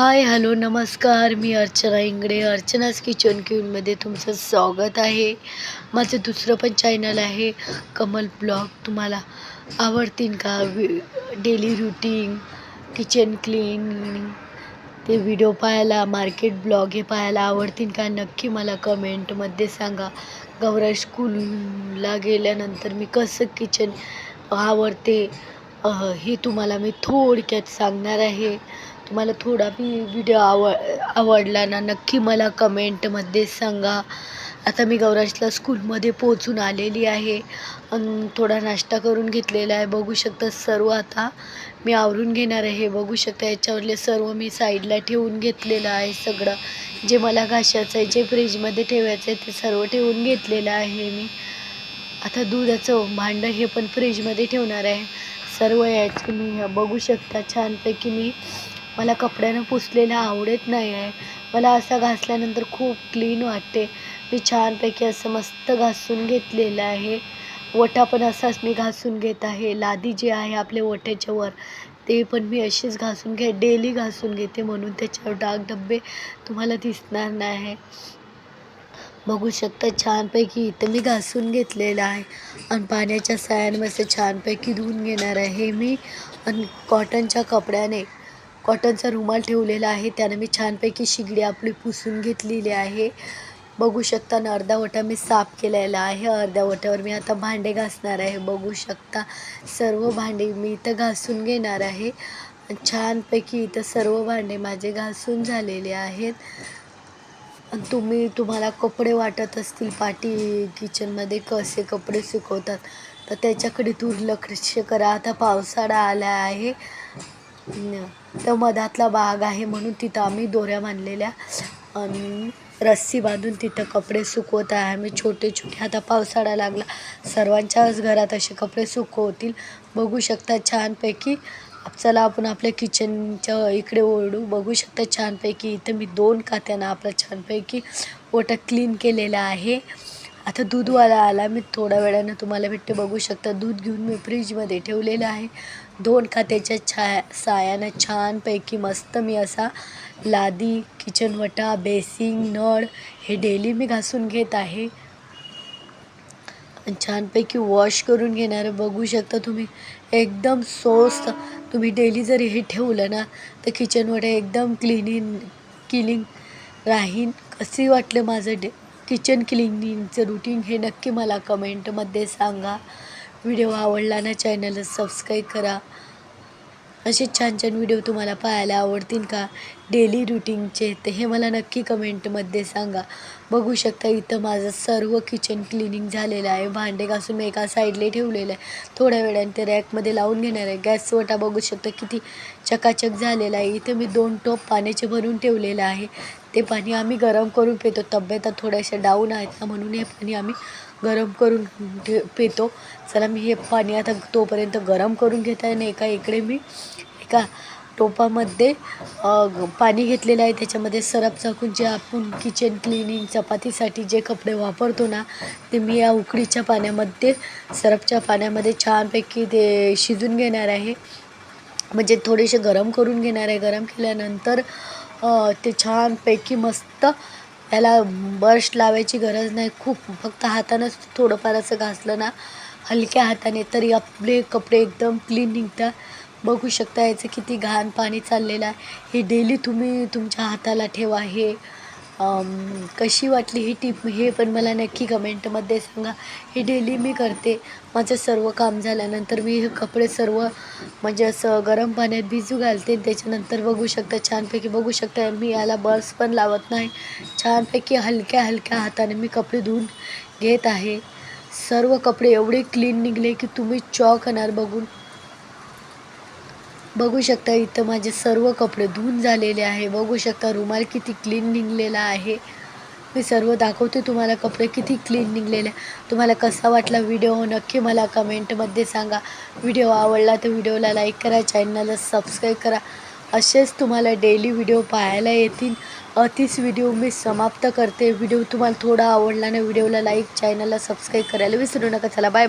हाय hello नमस्कार. मी अर्चना इंगडे अर्चनाच किचन क्यूनमध्ये तुमचं स्वागत आहे. माझं दुसरं पण चॅनल आहे कमल ब्लॉग. तुम्हाला आवडतील का? वि डेली रुटीन किचन क्लीन ते व्हिडिओ पाहायला मार्केट ब्लॉग हे पाहायला आवडतील का? नक्की मला कमेंटमध्ये सांगा. गौरव स्कूलला गेल्यानंतर मी कसं किचन आवडते? हे तुम्हाला मी थोडक्यात सांगणार आहे. तुम्हाला थोडा मी व्हिडिओ आव आवडला ना नक्की मला कमेंटमध्ये सांगा. आता मी गौराजला स्कूलमध्ये पोचून आलेली आहे. थोडा नाश्ता करून घेतलेला आहे. बघू शकता सर्व आता मी आवरून घेणार आहे. बघू शकता याच्यावरले सर्व मी साईडला ठेवून घेतलेलं आहे सगळं. जे मला घाशाचं आहे जे फ्रीजमध्ये ठेवायचं आहे ते सर्व ठेवून घेतलेलं आहे मी. आता दुधाचं भांडं हे पण फ्रीजमध्ये ठेवणार आहे. सर्व याचे मी बघू शकता. छानपैकी मी मला कपड्यानं पुसलेलं आवडत नाही आहे मला असा घासल्यानंतर खूप क्लीन वाटते. मी छानपैकी असं मस्त घासून घेतलेलं आहे. वटा पण असाच मी घासून घेत आहे. लादी जी आहे आपल्या ओट्याच्या वर ते पण मी अशीच घासून घे डेली घासून घेते म्हणून त्याच्यावर डाग डब्बे तुम्हाला दिसणार नाही. बघू शकता छानपैकी इथं मी घासून घेतलेलं आहे. आणि पाण्याच्या सायांमध्ये छानपैकी धुवून घेणार आहे. मी आणि कॉटनच्या कपड्याने कॉटनचा रुमाल ठेवलेला आहे. त्यानं मी छानपैकी शिगडी आपली पुसून घेतलेली आहे. बघू शकता ना अर्धा वटा मी साफ केलेला आहे. अर्ध्या वट्यावर मी आता भांडे घासणार आहे. बघू शकता सर्व भांडे मी इथं घासून घेणार आहे. छानपैकी इथं सर्व भांडे माझे घासून झालेले आहेत. तुम्ही तुम्हाला कपडे वाटत असतील पाटी किचनमध्ये कसे कपडे सुकवतात तर त्याच्याकडे दुर्लक्ष करा. आता पावसाळा आला आहे. तर मधातला भाग आहे म्हणून तिथं आम्ही दोऱ्या बांधलेल्या. आणि रस्सी बांधून तिथं कपडे सुकवत आहे. आम्ही छोटे छोटे. आता पावसाळा लागला. सर्वांच्याच घरात असे कपडे सुकवतील. बघू शकता छानपैकी. चला आपण आपल्या किचनच्या इकडे ओढू बघू शकता छानपैकी. इथं मी दोन कात्यानं आपलं छानपैकी ओटा क्लीन केलेला आहे. आता दूधवाला आला. मी थोड्या वेळानं तुम्हाला भेटते. बघू शकता. दूध घेऊन मी फ्रीजमध्ये ठेवलेलं आहे. दोन खात्याच्या छाया सायानं छानपैकी मस्त मी असा लादी किचनवटा बेसिंग नळ हे डेली मी घासून घेत आहे. छानपैकी वॉश करून घेणारं बघू शकता तुम्ही एकदम स्वस्त. तुम्ही डेली जरी हे ठेवलं ना तर किचनवटा एकदम क्लिनिंग क्लिनिंग राहीन. कसे वाटलं माझं डे किचन क्लिनिंगचं रुटीन हे नक्की मला कमेंटमध्ये सांगा. व्हिडिओ आवडला ना चॅनलला सबस्क्राईब करा. असे छान छान व्हिडिओ तुम्हाला पाहायला आवडतील का? डेली रुटीनचे तर हे मला नक्की कमेंटमध्ये सांगा. बघू शकता इथं माझं सर्व किचन क्लिनिंग झालेलं आहे. भांडे घासून मी एका साईडला ठेवलेलं आहे. थोड्या वेळाने ते रॅकमध्ये लावून घेणार आहे. गॅस वटा बघू शकता किती चकाचक झालेला आहे. इथं मी दोन टोप पाण्याचे भरून ठेवलेलं आहे. ते पाणी आम्ही गरम करून पितो. तब्येत थोड्याशा डाऊन आहेत ना म्हणून हे पाणी आम्ही गरम करून ठे पितो. चला मी हे पाणी आता तोपर्यंत गरम करून घेत आहे आणि एका इकडे मी एका टोपामध्ये पाणी घेतलेलं आहे. त्याच्यामध्ये सरप चाकून जे आपण किचन क्लिनिंग चपातीसाठी जे कपडे वापरतो ना ते मी या उकडीच्या पाण्यामध्ये सरपच्या पाण्यामध्ये छानपैकी ते शिजून घेणार आहे. म्हणजे थोडेसे गरम करून घेणार आहे. गरम केल्यानंतर ते छानपैकी मस्त त्याला ब्रश लावायची गरज नाही. खूप फक्त हातानंच थोडंफार असं घासलं ना हलक्या हाताने तरी आपले कपडे एकदम क्लीन निघतात. बघू शकता याचं किती घाण पाणी चाललेलं आहे. हे डेली तुम्ही तुमच्या हाताला ठेवा हे. कशी वाटली ही टीप? हे पण मला नक्की कमेंटमध्ये सांगा. हे डेली मी करते. माझं सर्व काम झाल्यानंतर मी हे कपडे सर्व म्हणजे असं गरम पाण्यात भिजू घालते. त्याच्यानंतर बघू शकता छानपैकी बघू शकता. मी याला बर्स पण लावत नाही. छानपैकी हलक्या हलक्या हाताने मी कपडे धुवून घेत आहे. सर्व कपडे एवढे क्लीन निघले की तुम्ही चॉक होणार बघून. बघू शकता इथं माझे सर्व कपडे धुवून झालेले आहे. बघू शकता रुमाल किती क्लीन निघलेला आहे. मी सर्व दाखवते तुम्हाला कपडे किती क्लीन निघलेले. तुम्हाला कसा वाटला व्हिडिओ नक्की मला कमेंटमध्ये सांगा. व्हिडिओ आवडला तर व्हिडिओला लाईक करा चॅनलला सबस्क्राईब करा. असेच तुम्हाला डेली व्हिडिओ पाहायला येतील. अतिच व्हिडिओ मी समाप्त करते. व्हिडिओ तुम्हाला थोडा आवडला ना व्हिडिओला लाईक चॅनलला सबस्क्राईब करायला विसरू नका. चला बाय बाय